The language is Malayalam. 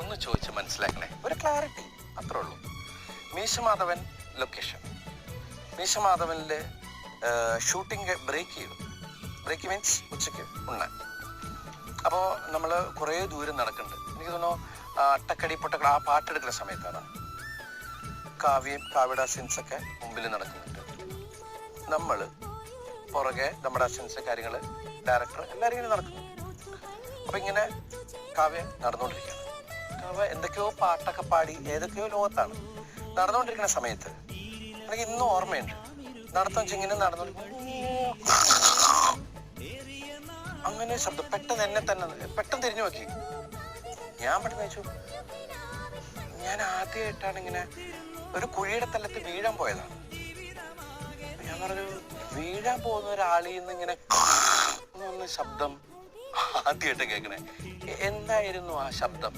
ഒന്ന് ചോദിച്ച് മനസ്സിലാക്കണേ. ഒരു ക്ലാരിറ്റി അത്രേ ഉള്ളൂ. മീശമാധവൻ ലൊക്കേഷൻ മീശമാധവനിൽ ഷൂട്ടിംഗ് ബ്രേക്ക് ചെയ്തു. ബ്രേക്ക് മീൻസ് ഉച്ചയ്ക്ക് ഉണ്ണാൻ അപ്പോൾ നമ്മൾ കുറേ ദൂരം നടക്കുന്നുണ്ട് എനിക്ക് തോന്നുന്നു അട്ടക്കടി പൊട്ടക്കട ആ പാട്ടെടുക്കുന്ന സമയത്താണ് കാവ്യം കാവ്യയുടെ അസിൻസ് ഒക്കെ മുമ്പിൽ നടക്കുന്നുണ്ട്. നമ്മൾ പുറകെ നമ്മുടെ അസിൻസ് കാര്യങ്ങൾ ഡയറക്ടർ എല്ലാവരും ഇങ്ങനെ നടക്കുന്നു അപ്പം ഇങ്ങനെ കാവ്യ നടന്നുകൊണ്ടിരിക്കുകയാണ്. എന്തൊക്കെയോ പാട്ടൊക്കെ പാടി ഏതൊക്കെയോ ലോകത്താണ്. നടന്നുകൊണ്ടിരിക്കുന്ന സമയത്ത് എനിക്ക് ഇന്നും ഓർമ്മയുണ്ട്. നടത്തം ചിങ്ങനെ നടന്നുകൊണ്ടിരിക്കുന്നു അങ്ങനെ ശബ്ദം. പെട്ടെന്ന് എന്നെ തന്നെ പെട്ടെന്ന് തിരിഞ്ഞു നോക്കി. ഞാൻ പെട്ടെന്ന് വെച്ചു ഞാൻ ആദ്യമായിട്ടാണ് ഇങ്ങനെ ഒരു കുഴിയുടെ തലത്ത് വീഴാൻ പോയതാണ്. ഞാൻ പറഞ്ഞു വീഴാൻ പോകുന്ന ഒരാളിൽ നിന്ന് ഇങ്ങനെ ശബ്ദം ആദ്യമായിട്ട് കേൾക്കണേ. എന്തായിരുന്നു ആ ശബ്ദം?